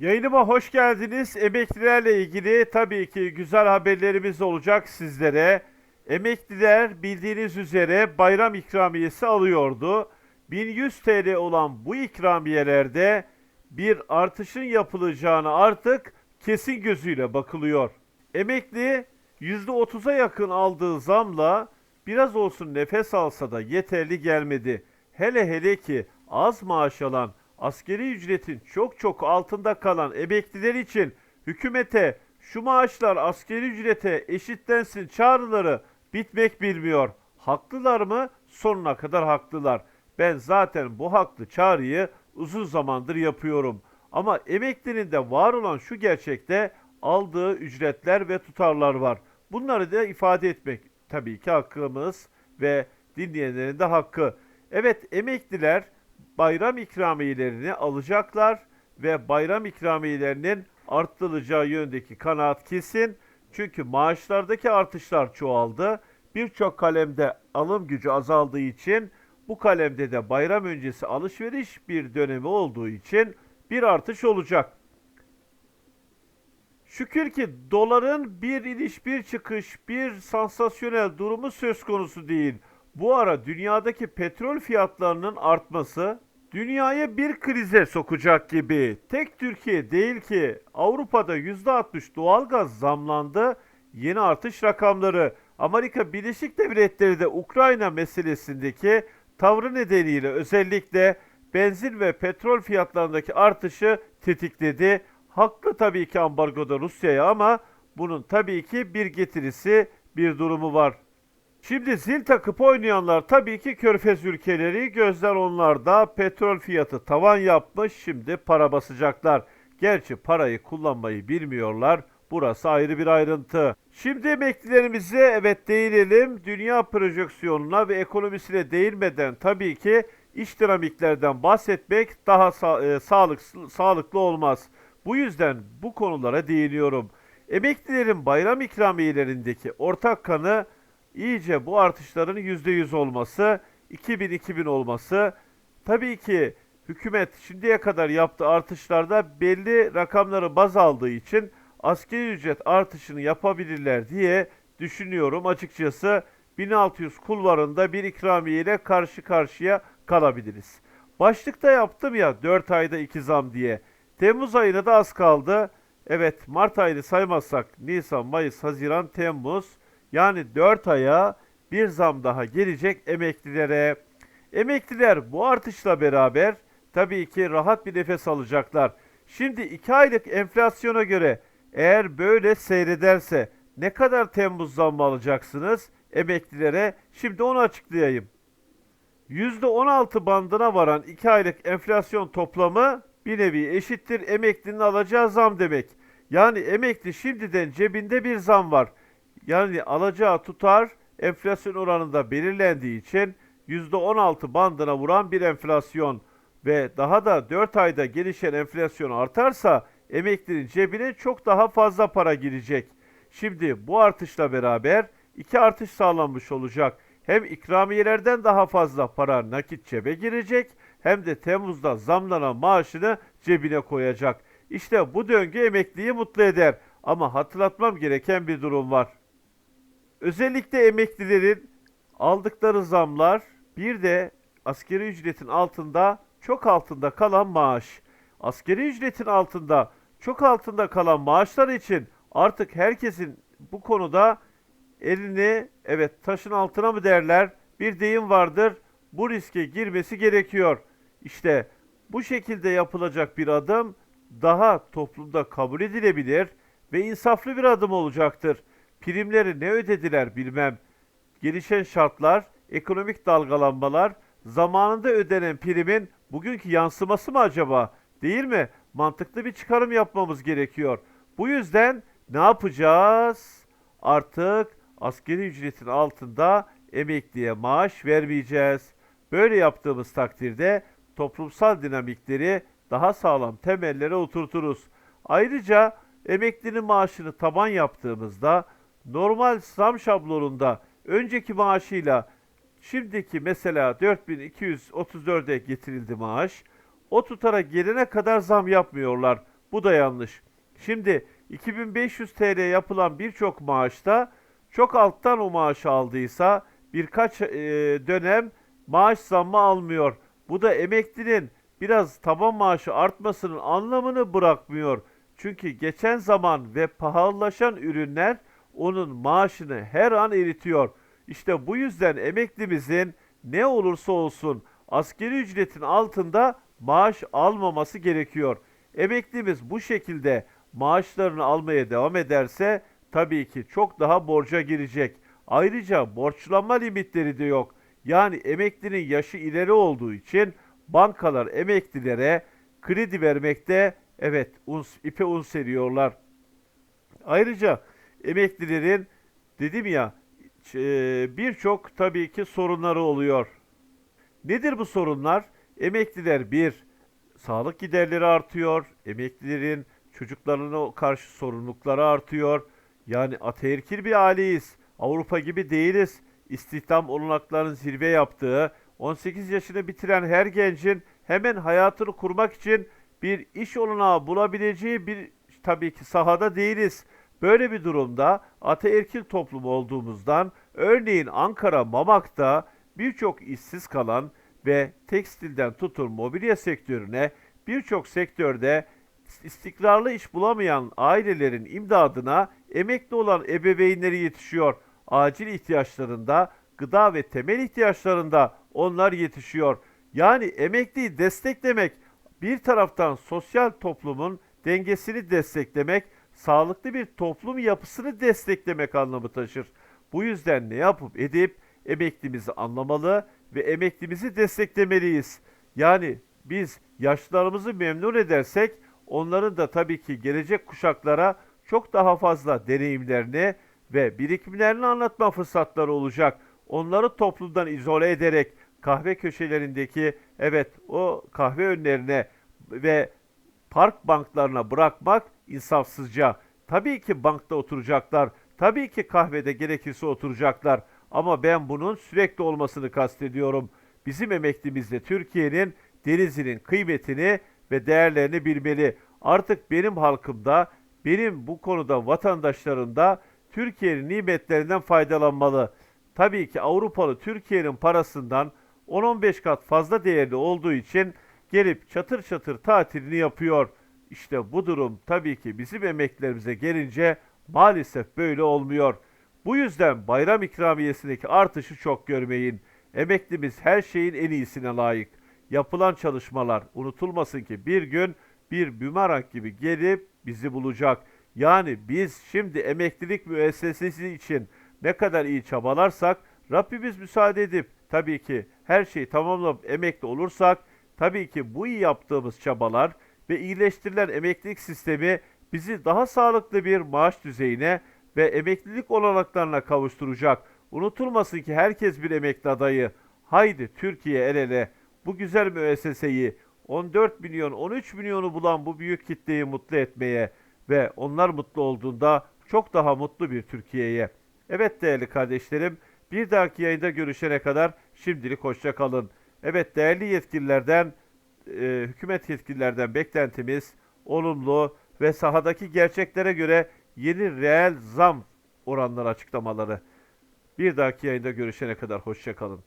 Yayınıma hoş geldiniz. Emeklilerle ilgili tabii ki güzel haberlerimiz olacak sizlere. Emekliler bildiğiniz üzere bayram ikramiyesi alıyordu. 1100 TL olan bu ikramiyelerde bir artışın yapılacağını artık kesin gözüyle bakılıyor. Emekli %30'a yakın aldığı zamla biraz olsun nefes alsa da yeterli gelmedi. Hele hele ki az maaş alan, askeri ücretin çok çok altında kalan emekliler için hükümete şu maaşlar askeri ücrete eşitlensin çağrıları bitmek bilmiyor. Haklılar mı? Sonuna kadar haklılar. Ben zaten bu haklı çağrıyı uzun zamandır yapıyorum. Ama emeklinin de var olan şu gerçekte aldığı ücretler ve tutarlar var. Bunları da ifade etmek tabii ki hakkımız ve dinleyenlerin de hakkı. Evet emekliler bayram ikramiyelerini alacaklar ve bayram ikramiyelerinin arttırılacağı yöndeki kanaat kesin. Çünkü maaşlardaki artışlar çoğaldı. Birçok kalemde alım gücü azaldığı için bu kalemde de bayram öncesi alışveriş bir dönemi olduğu için bir artış olacak. Şükür ki doların bir iniş bir çıkış bir sansasyonel durumu söz konusu değil. Bu ara dünyadaki petrol fiyatlarının artması dünyayı bir krize sokacak gibi. Tek Türkiye değil ki Avrupa'da %60 doğalgaz zamlandı. Yeni artış rakamları Amerika Birleşik Devletleri de Ukrayna meselesindeki tavrı nedeniyle özellikle benzin ve petrol fiyatlarındaki artışı tetikledi. Haklı tabii ki ambargoda Rusya'ya ama bunun tabii ki bir getirisi, bir durumu var. Şimdi zil takıp oynayanlar tabii ki körfez ülkeleri gözler onlarda petrol fiyatı tavan yapmış şimdi para basacaklar. Gerçi parayı kullanmayı bilmiyorlar. Burası ayrı bir ayrıntı. Şimdi emeklilerimize evet değinelim. Dünya projeksiyonuna ve ekonomisine değinmeden tabii ki iş dinamiklerden bahsetmek daha sa- e, sağlık- sağlıklı olmaz. Bu yüzden bu konulara değiniyorum. Emeklilerin bayram ikramiyelerindeki ortak kanı iyice bu artışların %100 olması, 2000-2000 olması. Tabii ki hükümet şimdiye kadar yaptığı artışlarda belli rakamları baz aldığı için asgari ücret artışını yapabilirler diye düşünüyorum. Açıkçası 1600 kulvarında bir ikramiye ile karşı karşıya kalabiliriz. Başlıkta yaptım ya 4 ayda 2 zam diye. Temmuz ayına da az kaldı. Evet Mart ayını saymazsak Nisan, Mayıs, Haziran, Temmuz yani 4 aya bir zam daha gelecek emeklilere. Emekliler bu artışla beraber tabii ki rahat bir nefes alacaklar. Şimdi 2 aylık enflasyona göre eğer böyle seyrederse ne kadar Temmuz zammı alacaksınız emeklilere? Şimdi onu açıklayayım. %16 bandına varan 2 aylık enflasyon toplamı bir nevi eşittir emeklinin alacağı zam demek. Yani emekli şimdiden cebinde bir zam var. Yani alacağı tutar enflasyon oranında belirlendiği için %16 bandına vuran bir enflasyon ve daha da 4 ayda gelişen enflasyon artarsa emeklinin cebine çok daha fazla para girecek. Şimdi bu artışla beraber iki artış sağlanmış olacak. Hem ikramiyelerden daha fazla para nakit cebe girecek hem de Temmuz'da zamlanan maaşını cebine koyacak. İşte bu döngü emekliyi mutlu eder. Ama hatırlatmam gereken bir durum var. Özellikle emeklilerin aldıkları zamlar bir de askeri ücretin altında çok altında kalan maaş. Askeri ücretin altında çok altında kalan maaşlar için artık herkesin bu konuda elini evet taşın altına mı derler bir deyim vardır bu riske girmesi gerekiyor. İşte bu şekilde yapılacak bir adım daha toplumda kabul edilebilir ve insaflı bir adım olacaktır. Primleri ne ödediler bilmem. Gelişen şartlar, ekonomik dalgalanmalar, zamanında ödenen primin bugünkü yansıması mı acaba? Değil mi? Mantıklı bir çıkarım yapmamız gerekiyor. Bu yüzden ne yapacağız? Artık askeri ücretin altında emekliye maaş vermeyeceğiz. Böyle yaptığımız takdirde toplumsal dinamikleri daha sağlam temellere oturturuz. Ayrıca emeklinin maaşını taban yaptığımızda normal zam şablonunda önceki maaşıyla şimdiki mesela 4234'e getirildi maaş. O tutara gelene kadar zam yapmıyorlar. Bu da yanlış. Şimdi 2500 TL yapılan birçok maaşta çok alttan o maaşı aldıysa birkaç e, dönem maaş zammı almıyor. Bu da emeklinin biraz taban maaşı artmasının anlamını bırakmıyor. Çünkü geçen zaman ve pahalılaşan ürünler onun maaşını her an eritiyor. İşte bu yüzden emeklimizin ne olursa olsun askeri ücretin altında maaş almaması gerekiyor. Emeklimiz bu şekilde maaşlarını almaya devam ederse tabii ki çok daha borca girecek. Ayrıca borçlanma limitleri de yok. Yani emeklinin yaşı ileri olduğu için bankalar emeklilere kredi vermekte evet un, ipe un seriyorlar. Ayrıca emeklilerin dedim ya e, birçok tabii ki sorunları oluyor. Nedir bu sorunlar? Emekliler bir, sağlık giderleri artıyor. Emeklilerin çocuklarına karşı sorumlulukları artıyor. Yani ataerkil bir aileyiz. Avrupa gibi değiliz. İstihdam olanaklarının zirve yaptığı, 18 yaşını bitiren her gencin hemen hayatını kurmak için bir iş olanağı bulabileceği bir tabii ki sahada değiliz. Böyle bir durumda ataerkil toplum olduğumuzdan örneğin Ankara Mamak'ta birçok işsiz kalan ve tekstilden tutun mobilya sektörüne birçok sektörde istikrarlı iş bulamayan ailelerin imdadına emekli olan ebeveynleri yetişiyor. Acil ihtiyaçlarında, gıda ve temel ihtiyaçlarında onlar yetişiyor. Yani emekliyi desteklemek bir taraftan sosyal toplumun dengesini desteklemek, sağlıklı bir toplum yapısını desteklemek anlamı taşır. Bu yüzden ne yapıp edip emeklimizi anlamalı ve emeklimizi desteklemeliyiz. Yani biz yaşlarımızı memnun edersek onların da tabii ki gelecek kuşaklara çok daha fazla deneyimlerini ve birikimlerini anlatma fırsatları olacak. Onları toplumdan izole ederek kahve köşelerindeki evet o kahve önlerine ve park banklarına bırakmak insafsızca. Tabii ki bankta oturacaklar. Tabii ki kahvede gerekirse oturacaklar. Ama ben bunun sürekli olmasını kastediyorum. Bizim emeklimiz de Türkiye'nin denizinin kıymetini ve değerlerini bilmeli. Artık benim halkımda, benim bu konuda vatandaşlarım da Türkiye'nin nimetlerinden faydalanmalı. Tabii ki Avrupalı Türkiye'nin parasından 10-15 kat fazla değerli olduğu için gelip çatır çatır tatilini yapıyor. İşte bu durum tabii ki bizim emeklerimize gelince maalesef böyle olmuyor. Bu yüzden bayram ikramiyesindeki artışı çok görmeyin. Emeklimiz her şeyin en iyisine layık. Yapılan çalışmalar unutulmasın ki bir gün bir bümerang gibi gelip bizi bulacak. Yani biz şimdi emeklilik müessesesi için ne kadar iyi çabalarsak Rabbimiz müsaade edip tabii ki her şeyi tamamlayıp emekli olursak tabii ki bu iyi yaptığımız çabalar ve iyileştirilen emeklilik sistemi bizi daha sağlıklı bir maaş düzeyine ve emeklilik olanaklarına kavuşturacak. Unutulmasın ki herkes bir emekli adayı. Haydi Türkiye el ele bu güzel müesseseyi 14 milyon 13 milyonu bulan bu büyük kitleyi mutlu etmeye ve onlar mutlu olduğunda çok daha mutlu bir Türkiye'ye. Evet değerli kardeşlerim bir dahaki yayında görüşene kadar şimdilik hoşça kalın. Evet değerli yetkililerden, e, hükümet yetkililerden beklentimiz olumlu ve sahadaki gerçeklere göre yeni reel zam oranları açıklamaları. Bir dahaki yayında görüşene kadar hoşça kalın.